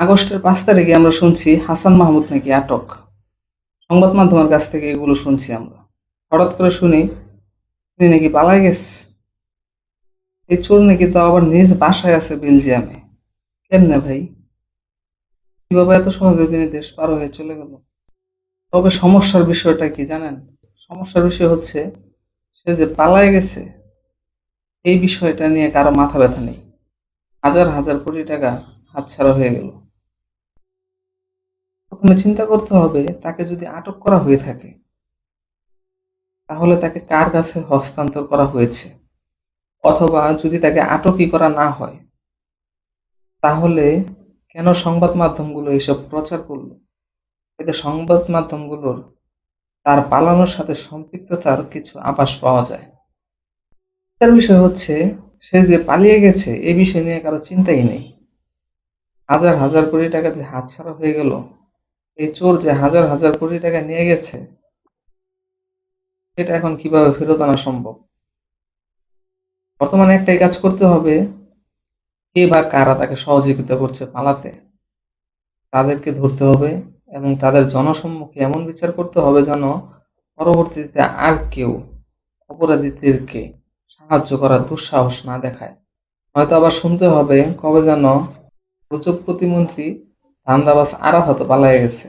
আগস্টের পাঁচ তারিখে আমরা শুনছি হাসান মাহমুদ নাকি আটক। সংবাদ মাধ্যমের কাছ থেকে এগুলো শুনছি আমরা। হঠাৎ করে শুনি তিনি নাকি পালাই গেছে। এই চোর নাকি তো আবার নিজ বাসায় আছে বেলজিয়ামে। কেমনে ভাই? কীভাবে এত সহজে তিনি দেশ পার হয়ে চলে গেল? তবে সমস্যার বিষয়টা কি জানেন? সমস্যার বিষয় হচ্ছে, সে যে পালায় গেছে, এই বিষয়টা নিয়ে কারও মাথা ব্যথা নেই। হাজার হাজার কোটি টাকা হাতছাড়া হয়ে গেল। প্রথমে চিন্তা করতে হবে তাকে যদি আটক করা হয়ে থাকে, তাহলে তাকে কার কাছে হস্তান্তর করা হয়েছে? অথবা যদি তাকে আটকই করা না হয়, তাহলে কেন সংবাদ মাধ্যমগুলো এসব প্রচার করল? এতে সংবাদ মাধ্যমগুলোর তার পালানোর সাথে সম্পৃক্ততার কিছু আভাস পাওয়া যায়। তার বিষয় হচ্ছে, সে যে পালিয়ে গেছে, এ বিষয় নিয়ে কারও চিন্তাই নেই। হাজার হাজার কোটি টাকা যে হাতছাড়া হয়ে গেল এই চোর যে হাজার হাজার কোটি টাকা নিয়ে গেছে, এটা এখন কীভাবে ফেরত আনা সম্ভব? বর্তমানে একটাই কাজ করতে হবে, কে বা কারা তাকে সহযোগিতা করছে পালাতে, তাদেরকে ধরতে হবে এবং তাদের জনসম্মুখে এমন বিচার করতে হবে যেন পরবর্তীতে আর কেউ অপরাধীদেরকে সাহায্য করার দুঃসাহস না দেখায়। হয়তো আবার শুনতে হবে কবে যেন প্রচুর প্রতিমন্ত্রী ধান্দাবাজ আরাফাত পালায় গেছে।